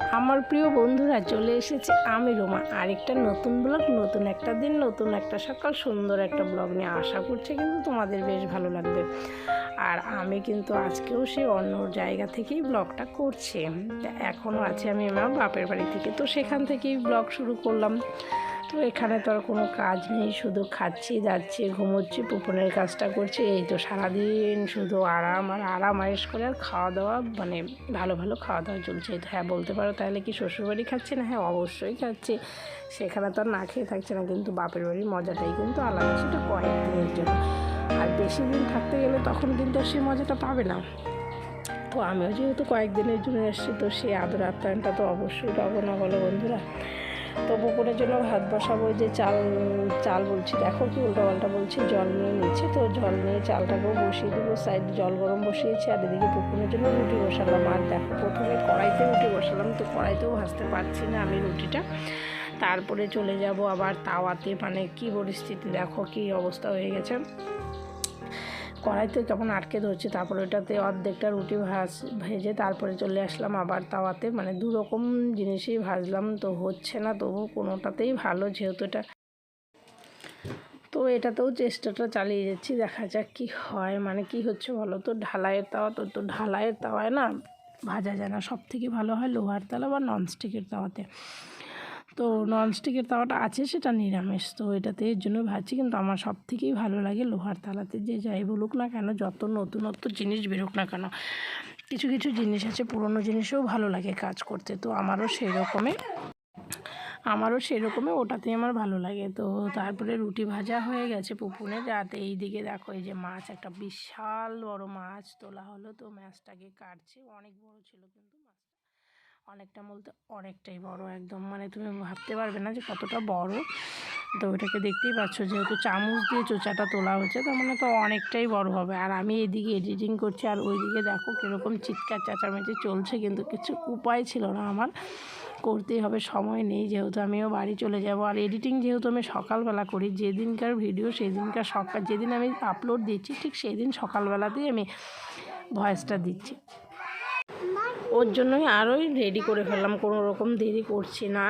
আমার প্রিয় বন্ধুরা, চলে এসেছে আমি রোমা। আরেকটা নতুন ব্লগ, নতুন একটা দিন, নতুন একটা সকাল, সুন্দর একটা ব্লগ নিয়ে আশা করছে কিন্তু তোমাদের বেশ ভালো লাগবে। আর আমি কিন্তু আজকেও সে অন্য জায়গা থেকেই ব্লগটা করছি। এখনও আছে আমি আমার বাপের বাড়ি থেকে, তো সেখান থেকেই ব্লগ শুরু করলাম। তো এখানে তো আর কোনো কাজ নেই, শুধু খাচ্ছি, যাচ্ছি, ঘুমোচ্ছি পুপনের কাজটা করছি, এই তো সারাদিন শুধু আরাম আর আরাম আয়েস করে আর খাওয়া দাওয়া মানে ভালো ভালো খাওয়া দাওয়া চলছে। তো হ্যাঁ বলতে পারো তাহলে কি শ্বশুরবাড়ি খাচ্ছি না? হ্যাঁ অবশ্যই খাচ্ছি। সেখানে তো আর না খেয়ে থাকছে না, কিন্তু বাপের বাড়ির মজাটাই কিন্তু আলাদা, সেটা কয়েকদিনের জন্য। আর বেশি দিন থাকতে গেলে তখন কিন্তু সেই মজাটা পাবে না। তো আমিও যেহেতু কয়েকদিনের জন্য এসেছি, তো সেই আদর আপ্যায়নটা তো অবশ্যই পাবো না বলো বন্ধুরা। তো পুকুরের জন্য ভাত বসাবো যে চাল চাল বলছি। দেখো কি উল্টোপাল্টা বলছি, জল নিয়ে নিচ্ছি তো জল নিয়ে চালটাকেও বসিয়ে দেবো সাইড জল গরম বসিয়েছি আর এদিকে পুকুরের জন্য রুটি বসালাম। আর দেখো প্রথমে কড়াইতে রুটি বসালাম, তো কড়াইতেও ভাজতে পারছি না আমি রুটিটা। তারপরে চলে যাব আবার তাওয়াতে মানে কি পরিস্থিতি, দেখো কি অবস্থা হয়ে গেছে। কড়াইতে কেমন আটকে ধরছে, তারপরে ওটাতে অর্ধেকটা রুটি ভাজ, ভেজে তারপরে চলে আসলাম আবার তাওয়াতে। মানে দু রকম জিনিসই ভাজলাম, তো হচ্ছে না, তবু কোনোটাতেই ভালো যেহেতু এটা। তো এটাতেও চেষ্টাটা চালিয়ে যাচ্ছি, দেখা যাক কি হয়। মানে কি হচ্ছে বলো তো, ঢালাইয়ের তাওয়া তো তো ঢালাইয়ের তাওয়ায় না ভাজা যায় না। সব থেকে ভালো হয় লোহার তাওয়া বা ননস্টিকের তাওয়াতে। তো ননস্টিকের তাওয়াটা আছে, সেটা নিরামিষ। তো এটাতে এর জন্য ভাজছি, কিন্তু আমার সব থেকেই ভালো লাগে লোহার তালাতে যে যাই বলুক না কেন, যত নতুনত্ব জিনিস বেরোক না কেন, কিছু কিছু জিনিস আছে, পুরনো জিনিসেও ভালো লাগে কাজ করতে। তো আমারও সেই রকমই আমারও সেরকমই, ওটাতেই আমার ভালো লাগে। তো তারপরে রুটি ভাজা হয়ে গেছে পুপুনে যাতে এই দিকে দেখো, এই যে মাছ, একটা বিশাল বড় মাছ তোলা হলো। তো মাছটাকে কাটছে, অনেক বড় ছিল কিন্তু অনেকটা বলতে অনেকটাই বড় একদম। মানে তুমি ভাবতে পারবে না যে কতটা বড়। তো ওটাকে দেখতেই পাচ্ছ, যেহেতু চামচ দিয়ে চোচাটা তোলা হচ্ছে তার মানে তো অনেকটাই বড় হবে। আর আমি এদিকে এডিটিং করছি, আর ওইদিকে দেখো কীরকম চিৎকার চেঁচামেচি চলছে, কিন্তু কিছু উপায় ছিল না আমার। করতেই হবে, সময় নেই যেহেতু আমিও বাড়ি চলে যাব। আর এডিটিং যেহেতু আমি সকালবেলা করি, যেদিনকার ভিডিও সেদিনকার সকাল, যেদিন আমি আপলোড দিচ্ছি, ঠিক সেই দিন সকালবেলাতেই আমি ভয়েসটা দিচ্ছি। ওর জন্যই আরোই রেডি করে ফেললাম। কোনো রকম দেরি করছি না।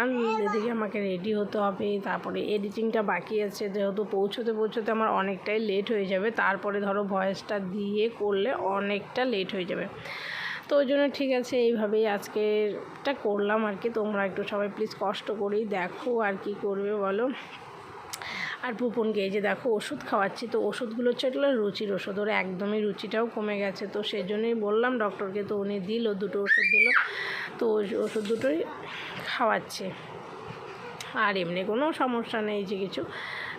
এদিকে আমাকে রেডি হতে হবে, তারপরে এডিটিংটা বাকি আছে। যেহেতু পৌঁছতে পৌঁছতে আমার অনেকটাই লেট হয়ে যাবে। তারপরে ধরো ভয়েসটা দিয়ে করলে অনেকটা লেট হয়ে যাবে। তো ওই জন্য ঠিক আছে, এইভাবেই আজকেরটা করলাম আর কি। তোমরা একটু সবাই প্লিজ কষ্ট করেই দেখো আর কি করবে বলো। আর পুপনকে এই যে দেখো ওষুধ খাওয়াচ্ছি, তো ওষুধগুলো হচ্ছে এগুলো রুচির ওষুধ। ওর একদমই রুচিটাও কমে গেছে। তো সেই জন্যই বললাম ডক্টরকে তো উনি দিল, দুটো ওষুধ দিল। তো ওষুধ দুটোই খাওয়াচ্ছে। আর এমনি কোনো সমস্যা নেই, যে কিছু।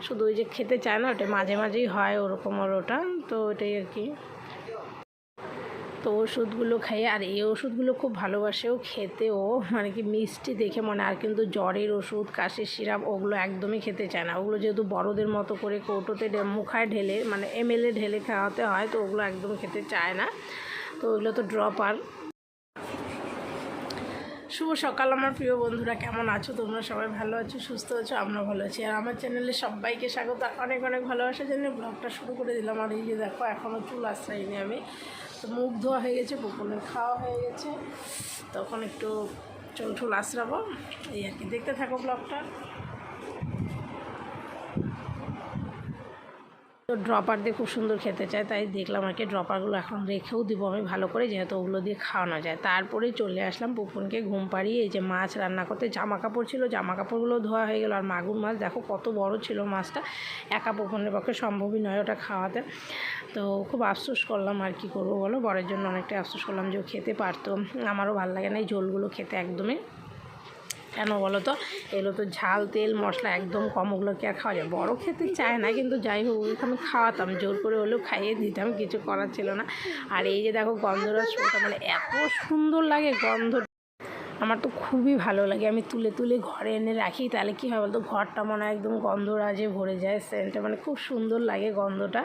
শুধু ওই যে খেতে চায় না, ওটা মাঝে মাঝেই হয় ওরকম ওর ওটা। তো ওটাই আর কি। তো ওষুধগুলো খাইয়ে আর এই ওষুধগুলো খুব ভালোবাসেও খেতেও। মানে কি মিষ্টি দেখে মনে আর কিন্তু জ্বরের ওষুধ, কাশির সিরাপ ওগুলো একদমই খেতে চায় না। ওগুলো যেহেতু বড়দের মতো করে কৌটোতে মুখায় ঢেলে মানে এমএলএ ঢেলে খাওয়াতে হয়, তো ওগুলো একদম খেতে চায় না। তো ওগুলো তো ড্রপ আর শুভ সকাল আমার প্রিয় বন্ধুরা, কেমন আছো? তোমরা সবাই ভালো আছো, সুস্থ আছো? আমরা ভালো আছি। আর আমার চ্যানেলে সবাইকে স্বাগত। অনেক অনেক ভালোবাসার জন্য ব্লগটা শুরু করে দিলাম। আর এই যে দেখো এখনও চুল আশ্রাইনি আমি। তো মুখ ধোয়া হয়ে গেছে বকুলের খাওয়া হয়ে গেছে। তখন একটু চুল আশ্রাব এই আর কি, দেখতে থাকো ব্লগটা ড্রপার দিয়ে খুব সুন্দর খেতে চায়, তাই দেখলাম আর কি ড্রপারগুলো এখন রেখেও দিব আমি ভালো করে, যেহেতু ওগুলো দিয়ে খাওয়ানো যায়। তারপরে চলে আসলাম পুপুনকে ঘুম পাড়িয়ে, এই যে মাছ রান্না করতে জামা কাপড় ছিল জামা কাপড়গুলো ধোয়া হয়ে গেল। আর মাগুর মাছ, দেখো কত বড় ছিল মাছটা, একা পুকুনের পক্ষে সম্ভবই নয় ওটা খাওয়াতে। তো খুব আফসোস করলাম আর কি করব বলো? বরের জন্য অনেকটাই আফসোস করলাম যে খেতে পারতো। আমারও ভালো লাগে না এই ঝোলগুলো খেতে একদমই। কেন বলো তো? এগুলো তো ঝাল, তেল, মশলা একদম কম, ওগুলো কি আর খাওয়া যায়? বড় খেতে চায় না, কিন্তু যাই হোক আমি খাওয়াতাম, জোর করে হলেও খাইয়ে দিতাম, কিছু করার ছিল না। আর এই যে দেখো গন্ধরাজ ফুলটা মানে এত সুন্দর লাগে গন্ধ আমার তো খুবই ভালো লাগে। আমি তুলে তুলে ঘরে এনে রাখি, তাহলে কী হয় বলতো? ঘরটা মনে একদম গন্ধরাজে ভরে যায় সেন্টটা মানে খুব সুন্দর লাগে গন্ধটা।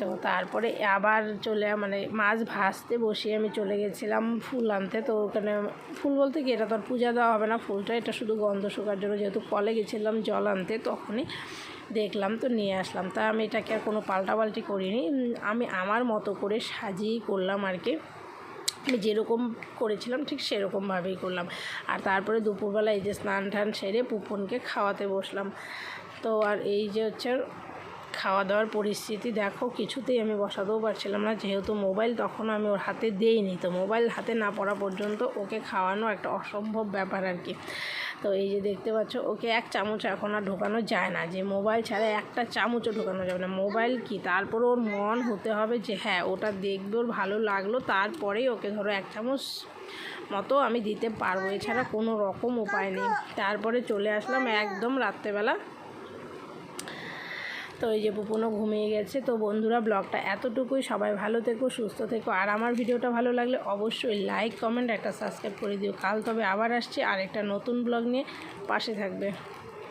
তো তারপরে আবার চলে মানে মাছ ভাজতে বসিয়ে আমি চলে গেছিলাম ফুল আনতে। তো ওখানে ফুল বলতে কি, এটা তো আর পূজা দেওয়া হবে না ফুলটা, এটা শুধু গন্ধ শোকার জন্য। যেহেতু কলে গেছিলাম জল আনতে, তখনই দেখলাম, তো নিয়ে আসলাম। তা আমি এটাকে আর কোনো পাল্টাপাল্টি করিনি। আমি আমার মতো করে সাজিয়েই করলাম আর কি। আমি যেরকম করেছিলাম, ঠিক সেরকমভাবেই করলাম। আর তারপরে দুপুরবেলা এই যে স্নান টান সেরে পুপনকে খাওয়াতে বসলাম। তো আর এই যে হচ্ছে খাওয়া দাওয়ার পরিস্থিতি দেখো, কিছুতেই আমি বসাতেও পারছিলাম না। যেহেতু মোবাইল তখন আমি ওর হাতে দেইনি, তো মোবাইল হাতে না পড়া পর্যন্ত ওকে খাওয়ানো একটা অসম্ভব ব্যাপার আর কি। তো এই যে দেখতে পাচ্ছ, ওকে এক চামচ এখন আর ঢোকানো যায় না। যে মোবাইল ছাড়া একটা চামচও ঢোকানো যাবে না। মোবাইল কি? তারপর ওর মন হতে হবে যে হ্যাঁ ওটা দেখবে ওর ভালো লাগল, তারপরেই ওকে ধরো এক চামচ মতো আমি দিতে পারব। এছাড়া কোনো রকম উপায় নেই। তারপরে চলে আসলাম একদম রাত্রেবেলা তো এই যে পুপনও ঘুমিয়ে গেছে। তো বন্ধুরা, ব্লগটা এতটুকুই। সবাই ভালো থেকো, সুস্থ থেকো। আর আমার ভিডিওটা ভালো লাগলে অবশ্যই লাইক কমেন্ট একটা সাবস্ক্রাইব করে দিও। কাল তবে আবার আসছি আর একটা নতুন ব্লগ নিয়ে পাশে থাকবে।